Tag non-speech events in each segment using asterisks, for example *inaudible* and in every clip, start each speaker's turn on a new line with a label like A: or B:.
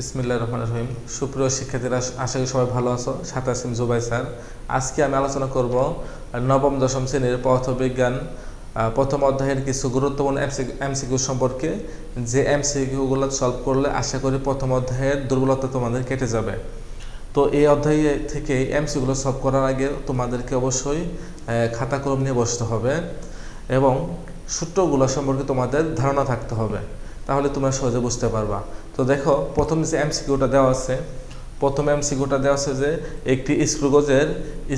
A: ইসমিল্লা রহমান রহিম। সুপ্রিয় শিক্ষার্থীরা, আশা করি সবাই ভালো আছো। সাথে আসিম জুবাই স্যার। আজকে আমি আলোচনা করব নবম, দশম শ্রেণির পদার্থবিজ্ঞান প্রথম অধ্যায়ের কিছু গুরুত্বপূর্ণ এমসিকিউ সম্পর্কে। যে এমসিকিউগুলো সলভ করলে আশা করি প্রথম অধ্যায়ের দুর্বলতা তোমাদের কেটে যাবে। তো এই অধ্যায়ে থেকে এমসিগুলো সলভ করার আগে তোমাদেরকে অবশ্যই খাতা কলম নিয়ে বসতে হবে এবং সূত্রগুলো সম্পর্কে তোমাদের ধারণা থাকতে হবে। তাহলে তোমরা সহজে বুঝতে পারবা। তো দেখো, প্রথম যে এমসিকিউটা দেওয়া আছে, প্রথম এমসিকিউটা দেওয়া আছে যে একটি স্ক্রুগজের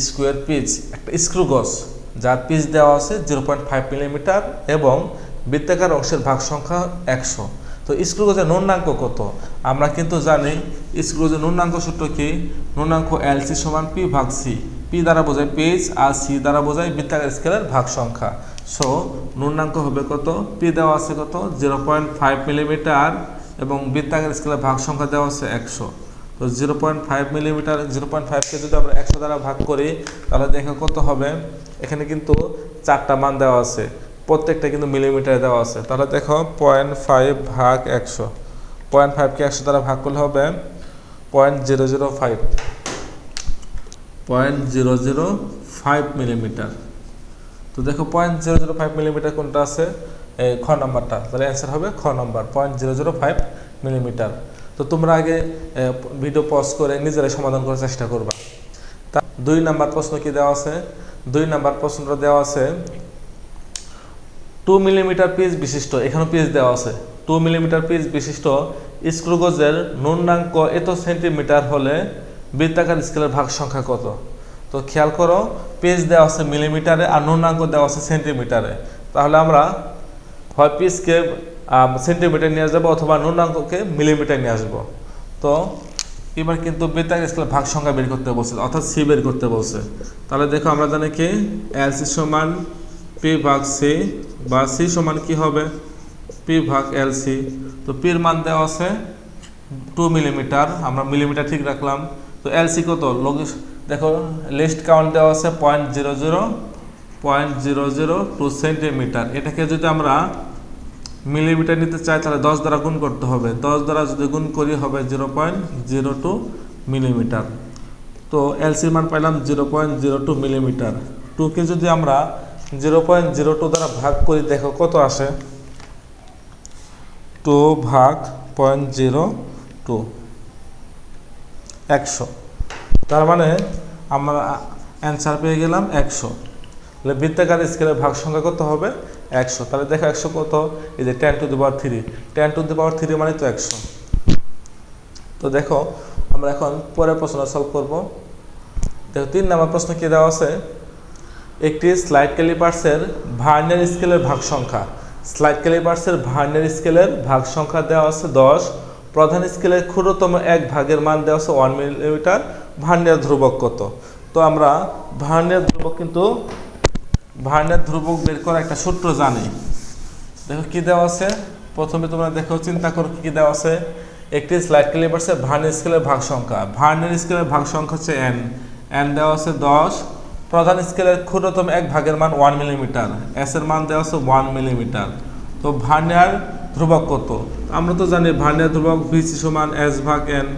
A: স্কোয়ার পিচ, একটা স্ক্রুগজ যার পিচ দেওয়া আছে জিরো পয়েন্ট ফাইভ মিলিমিটার এবং বৃত্তাকার অংশের ভাগ সংখ্যা একশো। তো স্ক্রুগজের ন্যূনাঙ্ক কত? আমরা কিন্তু জানি স্ক্রুগজের ন্যূনাঙ্ক সূত্র কি? ন্যূনাঙ্ক এলসি সমান পি ভাগ সি পি দ্বারা বোঝায় পেজ আর সি দ্বারা বোঝায় বৃত্তাকার স্কেলের ভাগ সংখ্যা। সো ন্যূনাঙ্ক হবে কত? পি দেওয়া আছে কত? জিরো পয়েন্ট ফাইভ মিলিমিটার এবং বৃত্তাকার স্কেলের ভাগ সংখ্যা দেওয়া আছে একশো। তো zero point five millimetre zero point ফাইভকে যদি আমরা একশো দ্বারা ভাগ করি, তাহলে দেখো কত হবে? এখানে কিন্তু চারটা মান দেওয়া আছে। প্রত্যেকটা কিন্তু মিলিমিটারে দেওয়া আছে। তাহলে দেখো পয়েন্ট ফাইভ ভাগ একশো। পয়েন্ট ফাইভকে একশো দ্বারা ভাগ করলে হবে point zero zero five point zero zero five millimetre তো দেখো point zero zero five millimetre কোনটা আছে? খ নাম্বারটা, তাহলে অ্যান্সার হবে খ number point zero zero five millimetre তো তোমরা আগে ভিডিও পজ করে নিজেরাই সমাধান করার চেষ্টা করবা। তা দুই নাম্বার প্রশ্ন কি দেওয়া আছে? দুই নাম্বার প্রশ্নটা দেওয়া আছে টু মিলিমিটার পিস বিশিষ্ট, এখানেও পিস দেওয়া আছে। টু মিলিমিটার পিস বিশিষ্ট স্ক্রুগজের ন্যূনাঙ্ক এত সেন্টিমিটার হলে বৃত্তাকার স্কেলের ভাগ সংখ্যা কত? তো খেয়াল করো পেজ দেওয়া আছে মিলিমিটারে আর ন্যূনাঙ্ক দেওয়া আছে সেন্টিমিটারে তাহলে আমরা হয় পিসকে সেন্টিমিটার নিয়ে যাব অথবা ন্যূনাঙ্ককে মিলিমিটার নিয়ে আসব। তো এবার কিন্তু বৃত্তাকার স্কেলের ভাগ সংখ্যা বের করতে বলছে, অর্থাৎ সি বের করতে বলছে। তাহলে দেখো আমরা জানি কি এলসি সমান পি ভাগ সি বা সি সমান কি হবে? পি ভাগ এল সি তো পির মান দেওয়া আছে টু মিলিমিটার আমরা মিলিমিটার ঠিক রাখলাম। তো এল সি কত? লঘু দেখো লিস্ট কাউন্ট দেওয়া আছে point zero zero point zero zero two centimetre. এটাকে যদি আমরা মিলিমিটার নিতে চাই, তাহলে দশ দ্বারা গুণ করতে হবে। দশ দ্বারা যদি গুণ করি, হবে zero point zero two millimetre. তো এলসির মান পাইলাম zero point zero two millimetre. টুকে যদি আমরা জিরো পয়েন্ট জিরো টু দ্বারা ভাগ করি, দেখো কত আসে? টু ভাগ পয়েন্ট জিরো টু। একশো। তার মানে আমরা অ্যান্সার পেয়ে গেলাম একশো। তাহলে বৃত্তাকার স্কেলের ভাগ সংখ্যা কত হবে? একশো। তাহলে দেখো একশো কত? এই যে ten to the power three ten to the power three মানে তো একশো। তো দেখো, আমরা এখন পরের প্রশ্ন সলভ করব। দেখো, তিন নম্বর প্রশ্ন কি দেওয়া আছে? একটি স্লাইড ক্যালিপার্সের ভার্নিয়ার স্কেলের ভাগ সংখ্যা স্লাইড ক্যালিপার্সের ভার্নিয়ার স্কেলের ভাগ সংখ্যা দেওয়া আছে দশ। প্রধান স্কেলের ক্ষুদ্রতম এক ভাগের মান দেওয়া আছে ওয়ান মিলিমিটার ভার্নিয়ার ধ্রুবক কত? তো আমরা ভার্নিয়ার ধ্রুবক কিন্তু ভার্নিয়ার ধ্রুবক বের করা একটা সূত্র জানি। দেখো কি দেওয়া আছে? প্রথমে তোমরা দেখো, চিন্তা করো কি দেওয়া আছে। একটি স্লাইড ক্যালিপার্সের ভার্নিয়ার স্কেলের ভাগ সংখ্যা ভার্নিয়ার স্কেলের ভাগ সংখ্যা হচ্ছে এন এন দেওয়া আছে দশ। প্রধান স্কেলের ক্ষুদ্রতম এক ভাগের মান ওয়ান মিলিমিটার এস এর মান দেওয়া আছে ওয়ান মিলিমিটার তো ভার্নিয়ার ধ্রুবক কত? আমরা তো জানি ভার্নিয়ার ধ্রুবক ভিসি সমান এস ভাগ এন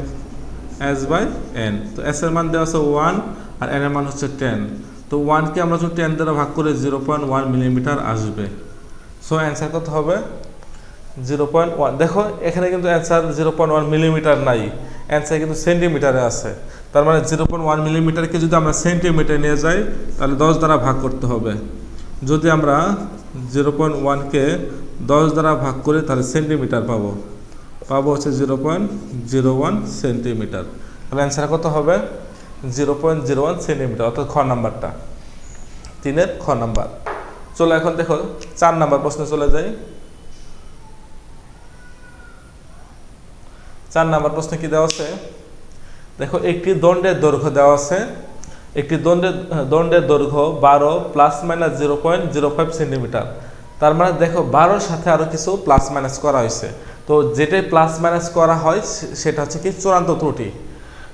A: এস বাই এন তো এস এর মান দেওয়া আছে ওয়ান আর এন এর মান হচ্ছে টেন তো ওয়ানকে আমরা যদি টেন দ্বারা ভাগ করে জিরো পয়েন্ট ওয়ান মিলিমিটার আসবে। সো অ্যান্সার কত হবে? জিরো পয়েন্ট ওয়ান দেখো, এখানে কিন্তু answer zero point one millimetre নাই। অ্যান্সার কিন্তু সেন্টিমিটারে আছে। তার মানে জিরো পয়েন্ট ওয়ান মিলিমিটারকে যদি আমরা সেন্টিমিটার নিয়ে যাই, তাহলে দশ দ্বারা ভাগ করতে হবে। যদি আমরা জিরো পয়েন্ট ওয়ানকে দশ দ্বারা ভাগ করি, তাহলে সেন্টিমিটার পাবো। পাবো হচ্ছে zero point zero one centimetre তাহলে অ্যান্সার কত হবে? Zero point zero one centimetre অর্থাৎ খ নাম্বারটা। তিনের খ নাম্বার। চলো এখন দেখো, চার নাম্বার প্রশ্নে চলে যাই। চার নাম্বার প্রশ্ন কি দেওয়া আছে? দেখো, একটি দণ্ডের দৈর্ঘ্য দেওয়া আছে। একটি দণ্ডের দণ্ডের দৈর্ঘ্য বারো plus minus zero point zero five centimetre তার মানে দেখো, বারোর সাথে আরও কিছু প্লাস মাইনাস করা হয়েছে। তো যেটাই প্লাস মাইনাস করা হয় সেটা হচ্ছে কি চূড়ান্ত ত্রুটি।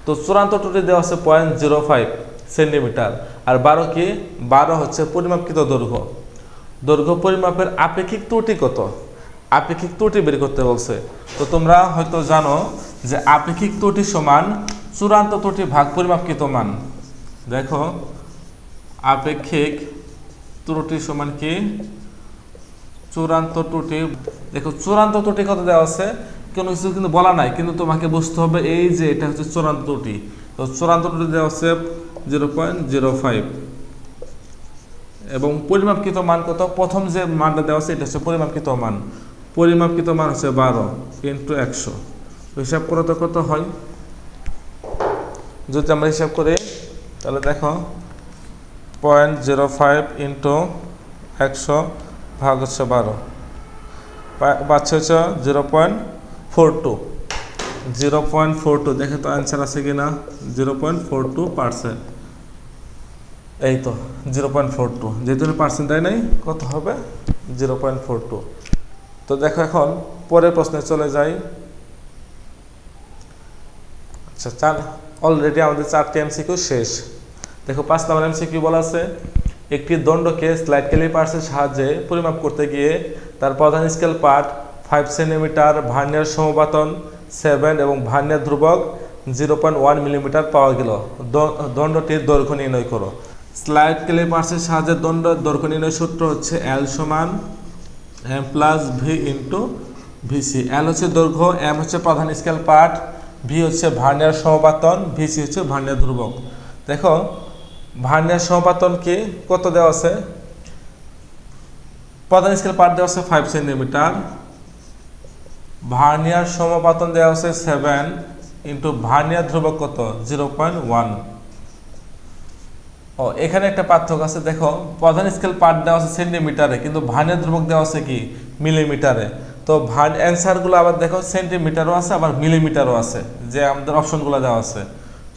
A: তো চূড়ান্ত ত্রুটি দেওয়া আছে পয়েন্ট জিরো ফাইভ সেন্টিমিটার আর বারো কি? বারো হচ্ছে পরিমাপকৃত দৈর্ঘ্য। দৈর্ঘ্য পরিমাপের আপেক্ষিক ত্রুটি কত? আপেক্ষিক ত্রুটি বের করতে বলছে। তো তোমরা হয়তো জানো যে আপেক্ষিক ত্রুটি সমান চূড়ান্ত ত্রুটি ভাগ পরিমাপকৃত মান। দেখো, আপেক্ষিক ত্রুটি সমান কি? চূড়ান্ত ত্রুটি, দেখো, চূড়ান্ত ত্রুটি কত দেওয়া আছে? কোনো কিছু কিন্তু বলা নাই, কিন্তু তোমাকে বুঝতে হবে এই যে এটা হচ্ছে চূড়ান্ত ত্রুটি। তো চূড়ান্ত ত্রুটি দেওয়া হচ্ছে জিরো পয়েন্ট জিরো ফাইভ। এবং পরিমাপকৃত মান কত? প্রথম যে মানটা দেওয়া আছে এটা হচ্ছে পরিমাপকৃত মান। পরিমাপকৃত মান হচ্ছে বারো ইন্টু একশো। হিসাব করে তো কত হয়? যদি আমরা হিসাব করি, তাহলে দেখো, পয়েন্ট জিরো ফাইভ ইন্টু একশো ভাগ হচ্ছে বারো। পাচ্ছে হচ্ছে zero point four two. Zero point four two, দেখে তো অ্যান্সার আছে কি না zero point four two percent এই তো, জিরো পয়েন্ট ফোর টু। যেহেতু পার্সেন্ট দেয় নাই, কত হবে? Zero point four two. তো দেখো এখন, পরের প্রশ্নে চলে যাই। আচ্ছা চার অলরেডি আমাদের চারটি এমসিকিউ শেষ। দেখো, পাঁচ নম্বর এমসিকিউ বলা আছে, একটি দণ্ডকে স্লাইড ক্যালিপার্সের সাহায্যে পরিমাপ করতে গিয়ে তার প্রধান scale part five centimetre vernier সমবাতন seven এবং ভার্নিয়ার ধ্রুবক জিরো পয়েন্ট ওয়ান মিলিমিটার পাওয়া গেল। দণ্ডটির দৈর্ঘ্য নির্ণয় করো। স্লাইড ক্যালিপার্সের সাহায্যে দণ্ড দৈর্ঘ্য নির্ণয় সূত্র হচ্ছে এল সমান M plus V into VC L হচ্ছে দৈর্ঘ্য এম হচ্ছে প্রধান স্কেল পার্ট ভি হচ্ছে ভার্নিয়ার সমপাতন ভিসি হচ্ছে ভার্নিয়ার ধ্রুবক। দেখো ভার্নিয়ার সমপাতন কি? কত দেওয়া আছে? প্রধান স্কেল পার্ট দেওয়া আছে ফাইভ সেন্টিমিটার ভার্নিয়ার সমপাতন দেওয়া আছে সেভেন ইন্টু ভার্নিয়ার ধ্রুবক কত? জিরো পয়েন্ট ওয়ান ও, এখানে একটা পার্থক্য আছে, দেখো, প্রধান স্কেল পার্ট দেওয়া আছে সেন্টিমিটারে কিন্তু ভার্নিয়ার ধ্রুবক দেওয়া আছে কি? মিলিমিটারে তো ভার অ্যান্সারগুলো আবার দেখো সেন্টিমিটারও আছে, আবার মিলিমিটারও আছে, যে আমাদের অপশনগুলো দেওয়া আছে।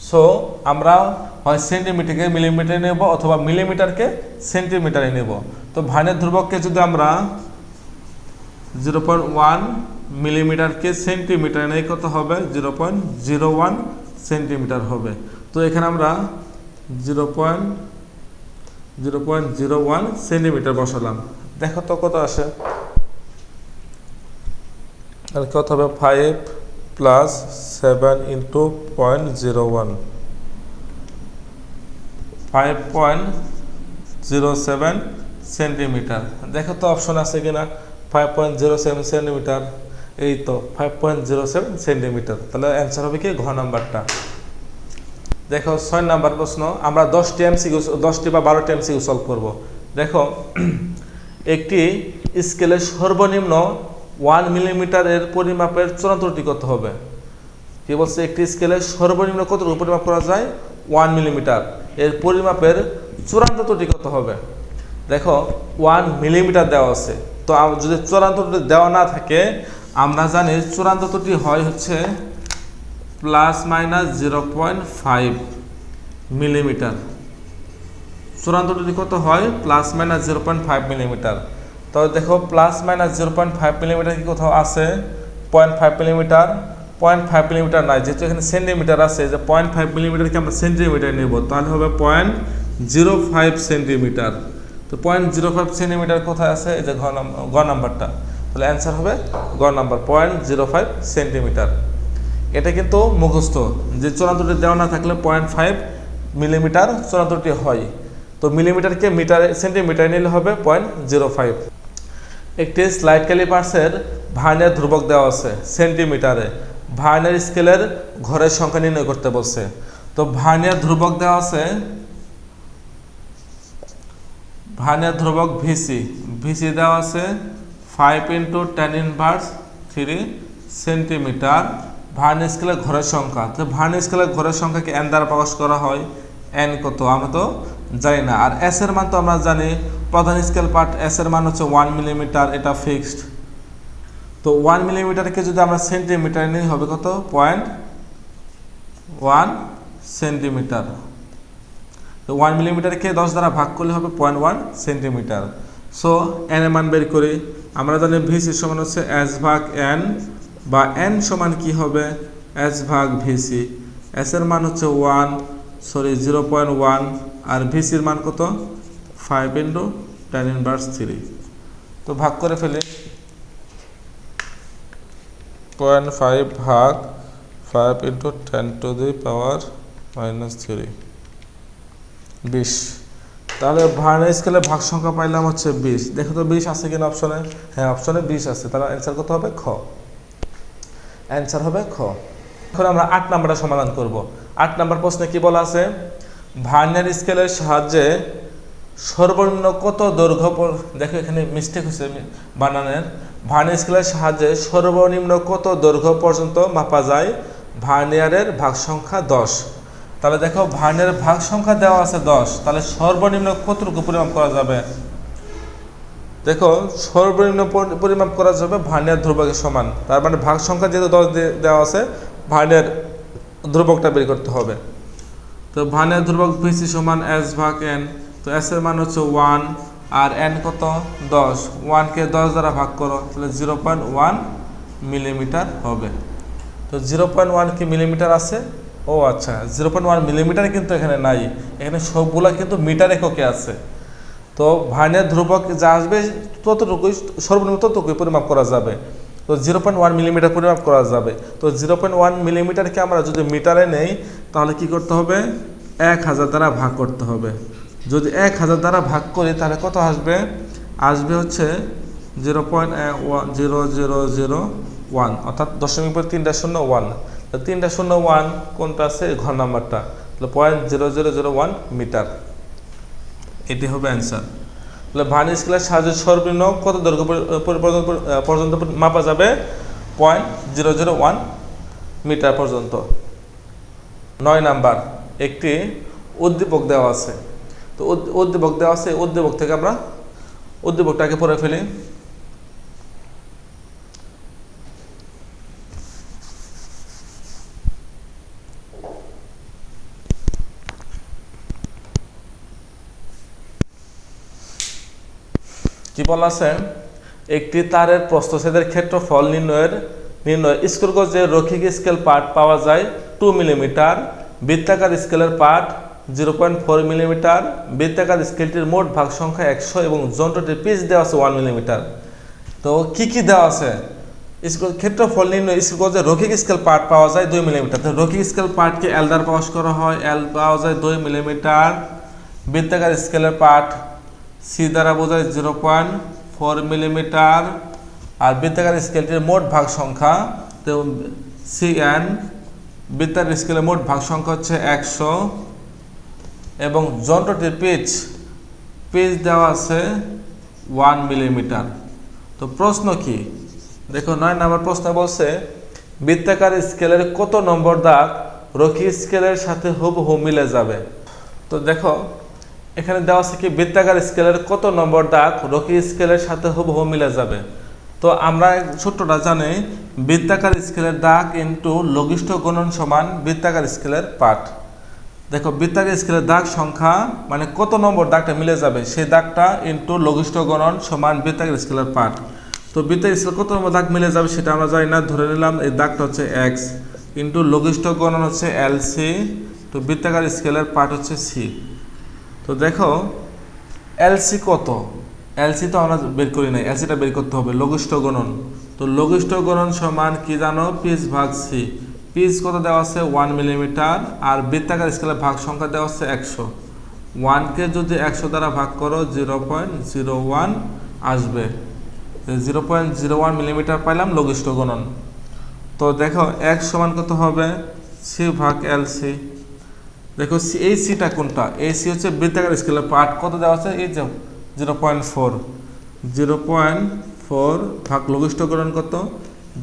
A: সো আমরা হয় সেন্টিমিটারকে মিলিমিটারে নেব, অথবা মিলিমিটারকে সেন্টিমিটারে নেব। তো ভার্নিয়ার ধ্রুবককে যদি আমরা জিরো পয়েন্ট ওয়ান মিলিমিটারকে সেন্টিমিটার নেই, কত হবে? Zero point zero one centimetre হবে। তো এখানে আমরা zero point zero point zero one centimetre বসালাম। দেখো তো কত আসে। তাহলে কত হবে? Five plus seven into point zero one. Five point zero seven centimetre. দেখো তো অপশন আছে কিনা? Five point zero seven centimetre. এই তো five point zero seven centimetre তাহলে অ্যান্সার হবে কি ঘ নাম্বারটা? দেখো ছয় নাম্বার প্রশ্ন, আমরা দশটি এমসিকিউ দশটি বা বারোটি এমসিকিউ সলভ করব। দেখো, *clears throat* একটি স্কেলের সর্বনিম্ন ওয়ান মিলিমিটারের পরিমাপের চূড়ান্তটি কত হবে? কি বলছে? একটি স্কেলের সর্বনিম্ন কতটুকু পরিমাপ করা যায়? ওয়ান মিলিমিটার এর পরিমাপের চূড়ান্ত ত্রুটি কত হবে? দেখো ওয়ান মিলিমিটার দেওয়া আছে। তো যদি চূড়ান্ত দেওয়া না থাকে আমরা জানি চূড়ান্ত ত্রুটি হয় হচ্ছে plus minus zero point five millimetre চূড়ান্ত ত্রুটি কত হয়? Plus minus zero point five millimetre তবে দেখো plus minus zero point five millimetre কি কোথাও আছে? Point five millimetre point five millimetre নাই, যেহেতু এখানে সেন্টিমিটার আছে, যে পয়েন্ট ফাইভ মিলিমিটারকে আমরা সেন্টিমিটার নেব, তাহলে হবে পয়েন্ট জিরো ফাইভ সেন্টিমিটার তো পয়েন্ট জিরো ফাইভ সেন্টিমিটার কোথায় আছে? এই যে ঘ নাম্বারটা। তাহলে অ্যান্সার হবে গ number point zero five centimetre এটা কিন্তু মুখস্থ, যে চূড়ান্তটি দেওয়া না থাকলে পয়েন্ট ফাইভ মিলিমিটার চূড়ান্তটি হয়। তো মিলিমিটারকে মিটারে সেন্টিমিটার নিলে হবে পয়েন্ট জিরো ফাইভ একটি স্লাইড ক্যালিপার্সের ভার্নিয়ার ধ্রুবক দেওয়া আছে সেন্টিমিটারে ভার্নিয়ার স্কেলের ঘরের সংখ্যা নির্ণয় করতে বলছে। তো ভার্নিয়ার ধ্রুবক দেওয়া আছে ভার্নিয়ার ধ্রুবক ভিসি ভিসি দেওয়া আছে five into ten inverse three centimetre vernier স্কেলের ঘরের সংখ্যা। তো ভার্নিয়ার স্কেলের ঘরের সংখ্যাকে এন দ্বারা প্রকাশ করা হয় এন কত? আমরা তো জানি না। আর এস এর মান তো আমরা জানি, প্রধান স্কেল পার্ট এস এর মান হচ্ছে ওয়ান মিলিমিটার এটা ফিক্সড তো ওয়ান মিলিমিটারকে যদি আমরা সেন্টিমিটার নিই, হবে কত? পয়েন্ট ওয়ান সেন্টিমিটার তো ওয়ান মিলিমিটারকে দশ দ্বারা ভাগ করলে হবে point one centimetre so N এর মান বের করি। আমরা জানি ভিসি সমান হচ্ছে এস ভাগ এন বা এন সমান কি হবে? এস ভাগ ভিসি এস এর মান হচ্ছে one sorry zero point one আর ভিসির মান কত? Five into ten inverse three তো ভাগ করে ফেলি। পয়েন্ট ফাইভ ভাগ five into ten to the power minus three বিশ। তাহলে ভার্নের স্কেলে ভাগ সংখ্যা পাইলাম হচ্ছে বিশ। দেখো তো বিশ আছে কিনা অপশনে হ্যাঁ অপশনে বিশ আছে। তাহলে অ্যান্সার কত হবে? খ। অ্যান্সার হবে খ। এখন আমরা আট নাম্বারটা সমাধান করব। আট নাম্বার প্রশ্নে কি বলা আছে? ভার্নের স্কেলের সাহায্যে সর্বনিম্ন কত দৈর্ঘ্য দেখো এখানে মিস্টেক হয়েছে বানানের। ভার্নিয়ার স্কেলের সাহায্যে সর্বনিম্ন কত দৈর্ঘ্য পর্যন্ত মাপা যায়? ভার্নিয়ারের ভাগ সংখ্যা দশ। তাহলে দেখো ভার্নিয়ারের ভাগ সংখ্যা দেওয়া আছে দশ, তাহলে সর্বনিম্ন কতটুকু পরিমাপ করা যাবে? দেখো, সর্বনিম্ন পরি- পরিমাপ করা যাবে ভার্নিয়ার ধ্রুবকের সমান। তার মানে ভাগ সংখ্যা যেহেতু দশ দেওয়া আছে ভার্নিয়ার ধ্রুবকটা বের করতে হবে। তো ভানের ধ্রুবক ভিসি সমান এস ভাগ এন, তো এস এর মান হচ্ছে ওয়ান, আর এন কত? দশ। ওয়ানকে দশ দ্বারা ভাগ করো, তাহলে জিরো পয়েন্ট ওয়ান মিলিমিটার হবে। তো জিরো পয়েন্ট ওয়ান কি মিলিমিটার আছে? ও আচ্ছা জিরো পয়েন্ট ওয়ান মিলিমিটার কিন্তু এখানে নাই। এখানে সবগুলা কিন্তু মিটার এককে আছে। তো ভার্নের ধ্রুবক যা আসবে, ততটুকুই, সর্বনিম্ন ততটুকুই পরিমাপ করা যাবে। তো জিরো পয়েন্ট ওয়ান মিলিমিটার পরিমাপ করা যাবে। তো জিরো পয়েন্ট ওয়ান মিলিমিটারকে আমরা যদি মিটারে নেই, তাহলে কি করতে হবে? এক হাজার দ্বারা ভাগ করতে হবে। যদি এক হাজার দ্বারা ভাগ করি, তাহলে কত আসবে? আসবে হচ্ছে zero point one zero zero zero one অর্থাৎ দশমিক তিনটা শূন্য ওয়ান তিনটা শূন্য ওয়ান, কোনটা আছে? ঘর নাম্বারটা। তাহলে point zero zero zero one metre এটি হবে অ্যান্সার তাহলে ভার্নি স্কেলের সাহায্যে সর্বনিম্ন কত দৈর্ঘ্য পর- পর- পর্যন্ত মাপা যাবে? Point zero zero one metre পর্যন্ত। নয় নাম্বার, একটি উদ্দীপক দেওয়া আছে। তো উদ্দীপক দেওয়া আছে উদ্দীপক থেকে আমরা উদ্দীপকটাকে পড়ে ফেলি। কি বলা আছে? একটি তারের প্রস্থচ্ছেদের ক্ষেত্রফল নির্ণয়ের, নির্ণয় স্কুলগঞ্জে রৈখিক স্কেল পার্ট পাওয়া যায় টু মিলিমিটার বৃত্তাকার স্কেলের part zero point four millimetre বৃত্তাকার স্কেলটির মোট ভাগ সংখ্যা একশো এবং যন্ত্রটির পিচ দেওয়া আছে ওয়ান মিলিমিটার তো কি কি দেওয়া আছে? স্কুল, ক্ষেত্রফল নির্ণয় স্কুলগঞ্জে রৈখিক স্কেল পার্ট পাওয়া যায় দুই মিলিমিটার তো রৈখিক স্কেল পার্টকে এল দ্বারা প্রকাশ করা হয় এল পাওয়া যায় দুই মিলিমিটার বৃত্তাকার স্কেলের পার্ট সি দ্বারা বোঝায় জিরো পয়েন্ট ফোর মিলিমিটার আর বৃত্তাকার স্কেলটির মোট ভাগ সংখ্যা তো সি এন বৃত্তার স্কেলের মোট ভাগ সংখ্যা হচ্ছে একশো এবং যন্ত্রটির পিচ পিচ দেওয়া আছে ওয়ান মিলিমিটার তো প্রশ্ন কি? দেখো নয় নম্বর প্রশ্ন বলছে, বৃত্তাকার স্কেলের কত নম্বর দাগ রকি স্কেলের সাথে হুবহু মিলে যাবে? তো দেখো এখানে দেওয়া আছে কি বৃত্তাকার স্কেলের কত নম্বর দাগ, রকি স্কেলের সাথে হুবহু মিলে যাবে। তো আমরা ছোট্টটা জানি বৃত্তাকার স্কেলের দাগ ইন্টু লঘিষ্ঠ গণন সমান বৃত্তাকার স্কেলের পাঠ। দেখো বৃত্তাকার স্কেলের দাগ সংখ্যা মানে কত নম্বর দাগটা মিলে যাবে, সেই দাগটা ইন্টু লঘিষ্ঠ গণন সমান বৃত্তাকার স্কেলের পাঠ। তো বৃত্তাকার স্কেল কত নম্বর দাগ মিলে যাবে সেটা আমরা জানি না, ধরে নিলাম এই দাগটা হচ্ছে এক্স ইন্টু লঘিষ্ঠ গণন হচ্ছে এল সি তো বৃত্তাকার স্কেলের পাঠ হচ্ছে সি তো দেখো এলসি কত? এলসি তো আমরা বের করি নাই এলসিটা বের করতে হবে, লঘিষ্ঠ গণন। তো লঘিষ্ঠ গণন সমান কি জানো? পিস ভাগ সি পিস কত দেওয়া আছে? ওয়ান মিলিমিটার, আর বৃত্তাকার স্কেলের ভাগ সংখ্যা দেওয়া আছে একশো। ওয়ানকে যদি একশো দ্বারা ভাগ করো, জিরো পয়েন্ট জিরো ওয়ান আসবে। Zero point zero one millimetre পাইলাম লঘিষ্ঠ গণন। তো দেখো, এক সমান কত হবে? সি ভাগ এলসি দেখো এই সিটা কোনটা? এই সি হচ্ছে বৃত্তাকার স্কেলের পার্ট। কত দেওয়া আছে? এই যে zero point four. Zero point four ভাগ লঘিষ্ঠকরণ কত?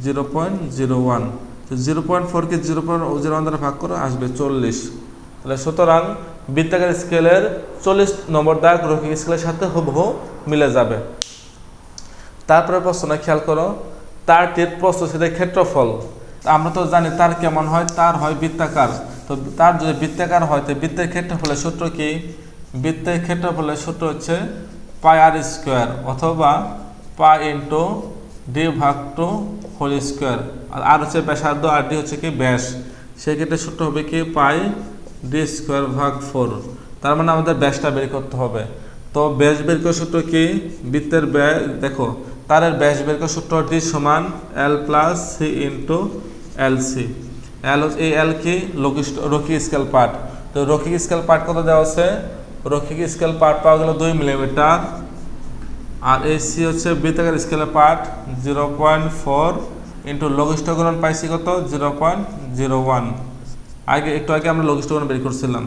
A: Zero point zero one. তো জিরো পয়েন্ট ফোরকে জিরো পয়েন্ট জিরো ওয়ান দ্বারা ভাগ করো, আসবে চল্লিশ। তাহলে সুতরাং বৃত্তাকার স্কেলের চল্লিশ নম্বর দাগ রৈখিক স্কেলের সাথে হুবহু মিলে যাবে। তারপরে প্রশ্নটা খেয়াল করো। তার তারটির প্রস্থচ্ছেদের ক্ষেত্রফল। আমরা তো জানি তার কেমন হয়? তার হয় বৃত্তাকার। তো তার যদি বৃত্তাকার হয়, তো বৃত্তের ক্ষেত্রফলের সূত্র কি? বৃত্তের ক্ষেত্রফলের সূত্র হচ্ছে পাই আর স্কোয়ার অথবা পাই ইন্টু ডি ভাগ টু হোল স্কোয়ার। আর আর হচ্ছে ব্যাসার্ধ, আর ডি হচ্ছে কি? ব্যাস। সেক্ষেত্রে সূত্র হবে কি? পাই ডি স্কোয়ার ভাগ ফোর। তার মানে আমাদের ব্যাসটা বের করতে হবে। তো ব্যাস বের করার সূত্র কি? বৃত্তের ব্যাস দেখো, তারের ব্যাস বের করার সূত্র ডি সমান L plus C into L C L এই এল কি? লঘিষ্ঠ রক্ষিক স্কেল পার্ট তো রক্ষিক স্কেল পার্ট কত দেওয়া আছে? রক্ষিক স্কেল পার্ট পাওয়া গেল দুই মিলিমিটার। আর এই সি হচ্ছে বৃত্তাকার স্কেলের part zero point four into লঘিষ্ঠ গুণন পাইছি কত? Zero point zero one. আগে, একটু আগে আমরা লঘিষ্ঠ গুণন বের করছিলাম।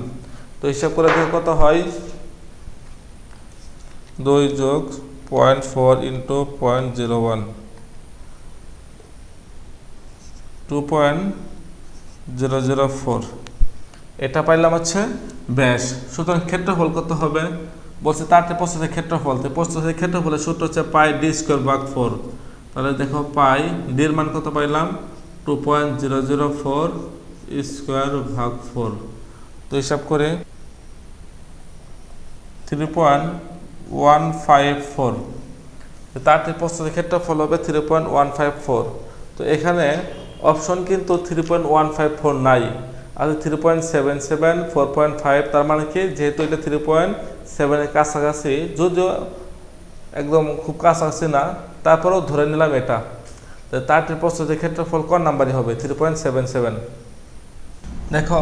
A: তো হিসাব করে দেখে কত হয়? দুই যোগ point four into point zero one. Two point zero zero four এটা পাইলাম হচ্ছে ব্যাস। সুতরাং ক্ষেত্রফল কত হবে? বলছে তারটি প্রস্তুতের ক্ষেত্রফল। তো প্রস্তুতের ক্ষেত্রফলের সূত্র হচ্ছে পাই ডি স্কোয়ার ভাগ ফোর। তাহলে দেখো পাই ডির মান কত পাইলাম? Two point zero zero four square ভাগ ফোর তো হিসাব করে three point one five four তারটি প্রস্তুতের ক্ষেত্রফল হবে three point one five four তো এখানে অপশন কিন্তু three point one five four নাই আর three point seven seven four point five তার মানে কি? যেহেতু এটা থ্রি পয়েন্ট সেভেনের কাছাকাছি, যদিও একদম খুব কাছাকাছি না, তারপরেও ধরে নিলাম এটা। তো তারটি প্রস্তুতির ক্ষেত্রফল কোন নাম্বারই হবে? থ্রি পয়েন্ট সেভেন সেভেন দেখো,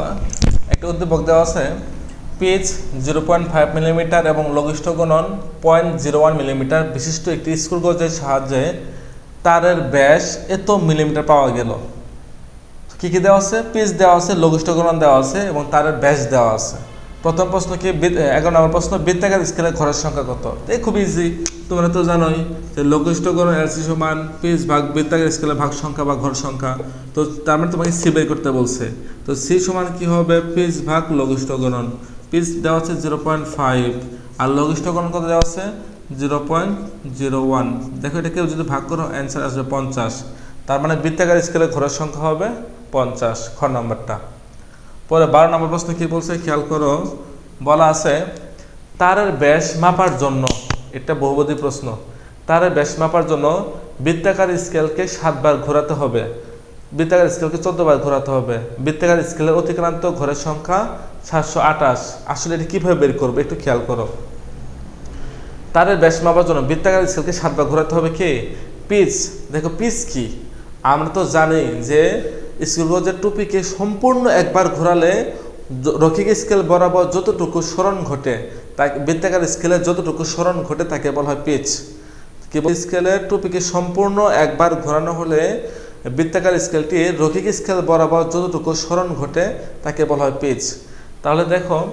A: একটা উদ্দীপক দেওয়া আছে pitch zero point five millimetre এবং লঘিষ্ঠ গণন পয়েন্ট জিরো ওয়ান মিলিমিটার বিশিষ্ট একটি স্কুল গজের সাহায্যে তারের ব্যাস এত মিলিমিটার পাওয়া গেল। কি কি দেওয়া আছে? পিচ দেওয়া আছে লঘিষ্ঠ গণন দেওয়া আছে এবং তারের ব্যাস দেওয়া আছে। প্রথম প্রশ্ন কি? এগারো নম্বর প্রশ্ন, বৃত্তাকার স্কেলের ঘরের সংখ্যা কত? এই খুব ইজি তোমরা তো জানোই যে লঘিষ্ঠ গণন এলসি সমান পিচ ভাগ বৃত্তাকার স্কেলের ভাগ সংখ্যা বা ঘর সংখ্যা। তো তার মানে তোমাকে সি বের করতে বলছে। তো সি সমান কি হবে? পিচ ভাগ লঘিষ্ঠ গণন পিচ দেওয়া আছে জিরো পয়েন্ট ফাইভ আর লঘিষ্ঠ গণন কত দেওয়া আছে? জিরো পয়েন্ট জিরো ওয়ান দেখো এটা কেউ যদি ভাগ করো অ্যান্সার আসবে পঞ্চাশ। তার মানে বৃত্তাকার স্কেলের ঘরের সংখ্যা হবে পঞ্চাশ, খ নম্বরটা। পরে বারো নম্বর প্রশ্ন কি বলছে, খেয়াল করো, বলা আছে, তারের ব্যাস মাপার জন্য, এটা বহুবদী প্রশ্ন, তারের ব্যাস মাপার জন্য বৃত্তাকার স্কেলকে সাতবার ঘোরাতে হবে। বৃত্তাকার স্কেলকে চোদ্দ বার ঘোরাতে হবে। বৃত্তাকার স্কেলের অতিক্রান্ত ঘরের সংখ্যা সাতশো আঠাশ। আসলে এটা কীভাবে বের করবে, একটু খেয়াল করো। তারের ব্যাস মাপার জন্য বৃত্তাকার স্কেলকে সাতবার ঘোরাতে হবে কি? পিচ। দেখো, পিচ কি? আমরা তো জানি যে স্কুলগজের টুপিকে সম্পূর্ণ একবার ঘোরালে য- রক্ষিক স্কেল বরাবর যতটুকু স্মরণ ঘটে তাই বৃত্তাকার স্কেলের যতটুকু স্মরণ ঘটে, তাকে বলা হয় পিচ। কেবল স্কেলের টুপিকে সম্পূর্ণ একবার ঘোরানো হলে বৃত্তাকার স্কেলটি রক্ষিক স্কেল বরাবর যতটুকু স্মরণ ঘটে, তাকে বলা হয় পিচ। তাহলে দেখো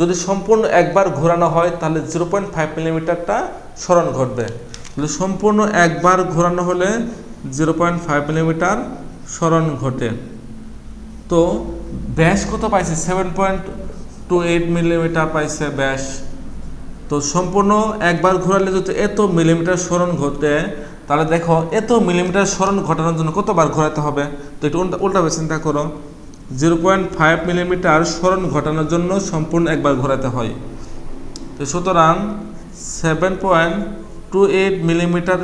A: যদি সম্পূর্ণ একবার ঘোরানো হয়, তাহলে জিরো পয়েন্ট ফাইভ মিলিমিটারটা স্মরণ ঘটবে। তাহলে সম্পূর্ণ একবার ঘোরানো হলে জিরো পয়েন্ট ফাইভ মিলিমিটার স্মরণ ঘটে। তো ব্যাস কত পাইছে? Seven point two eight millimetre পাইছে ব্যাস। তো সম্পূর্ণ একবার ঘোরালে যদি এত মিলিমিটার স্মরণ ঘটে, তাহলে দেখো এত মিলিমিটার স্মরণ ঘটানোর জন্য কতবার ঘোরাতে হবে? তো একটু উল্টা উল্টাভাবে চিন্তা করো। জিরো পয়েন্ট ফাইভ মিলিমিটার স্মরণ ঘটানোর জন্য সম্পূর্ণ একবার ঘোরাতে হয়। তো সুতরাং seven point two eight millimetre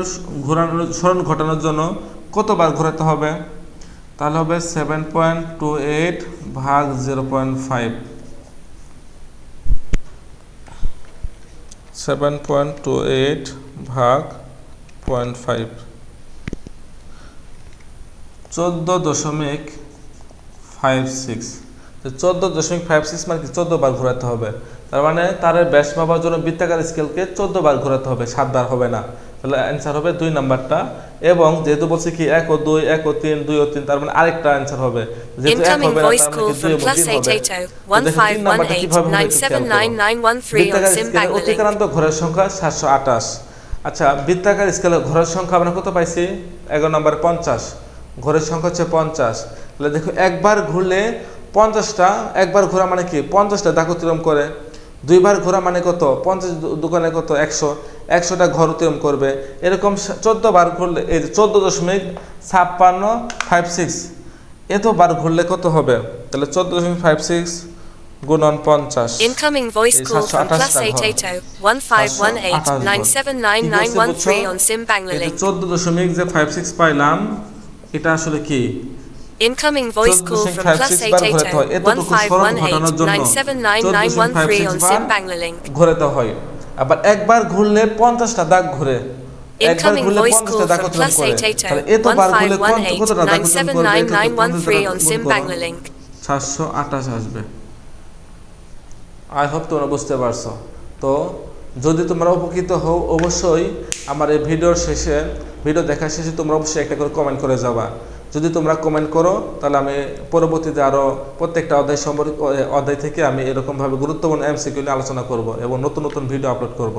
A: ঘোরানোর স্মরণ ঘটানোর জন্য কতবার ঘোরাতে হবে? তাহলে হবে সেভেন পয়েন্ট টু এইট ভাগ zero point five. Seven point two eight ভাগ পয়েন্ট ফাইভ। চোদ্দ দশমিক ফাইভ সিক্স তো চোদ্দ দশমিক ফাইভ সিক্স মানে কি? চোদ্দ বার ঘোরাতে হবে। তার মানে তারের ব্যাস মাপার জন্য বৃত্তাকার স্কেলকে চোদ্দ বার ঘোরাতে হবে। সাতবার হবে না। তাহলে অ্যান্সার হবে দুই নাম্বারটা। এবং যেহেতু বলছে কি এক ও দুই এক ও তিন দুই ও তিন তার মানে আরেকটা অ্যান্সার হবে। যেহেতু এক হবে না, তার মানে দুই এবং তিন হবে। বৃত্তাকার স্কেলের অতিক্রান্ত ঘরের সংখ্যা সাতশো আঠাশ। আচ্ছা বৃত্তাকার স্কেলের ঘরের সংখ্যা আমরা কত পাইছি? এগারো নম্বর পঞ্চাশ। ঘরের সংখ্যা হচ্ছে পঞ্চাশ। তাহলে দেখো একবার ঘুরলে পঞ্চাশটা একবার ঘোরা মানে কি? পঞ্চাশটা দাগ অতিক্রম করে। দুইবার ঘোরা মানে কত? পঞ্চাশ দোকানে কত? একশো। একশোটা ঘর অতিক্রম করবে। এরকম চোদ্দ বার ঘুরলে এই চোদ্দ দশমিক ছাপ্পান্ন ফাইভ সিক্স এত বার ঘুরলে কত হবে? তাহলে চোদ্দ দশমিক ফাইভ সিক্স গুণন পঞ্চাশ।
B: Incoming voice
A: এই
B: call from
A: 728
B: plus
A: টা
B: eight
A: ঘর।
B: eight oh one five one eight nine seven nine nine one three on Sim Bangalore link.
A: চোদ্দ দশমিক যে ফাইভ সিক্স পাইলাম এটা আসলে কি?
B: Incoming voice call from plus
A: 12.56
B: eight eight
A: ঘোরাতে হয়।
B: oh
A: এতটুকু
B: one five one eight nine seven nine nine one three on Sim Bangalore link.
A: ঘোরাতে হয় আবার একবার ঘুরলে পঞ্চাশটা দাগ ঘুরে একবার করে তাহলে
B: oh
A: এতবার কতটা
B: on Sim। Banglalink.
A: আসবে আই হোপ তোমরা বুঝতে পারছ তো যদি তোমরা উপকৃত হও অবশ্যই আমার এই ভিডিওর শেষে ভিডিও দেখার শেষে তোমরা অবশ্যই একটা করে কমেন্ট করে যাবা যদি তোমরা কমেন্ট করো, তাহলে আমি পরবর্তীতে আরও প্রত্যেকটা অধ্যায় সম্পর্কে অধ্যায় থেকে আমি এরকমভাবে গুরুত্বপূর্ণ এমসিকিউ নিয়ে আলোচনা করব এবং নতুন নতুন ভিডিও আপলোড করব।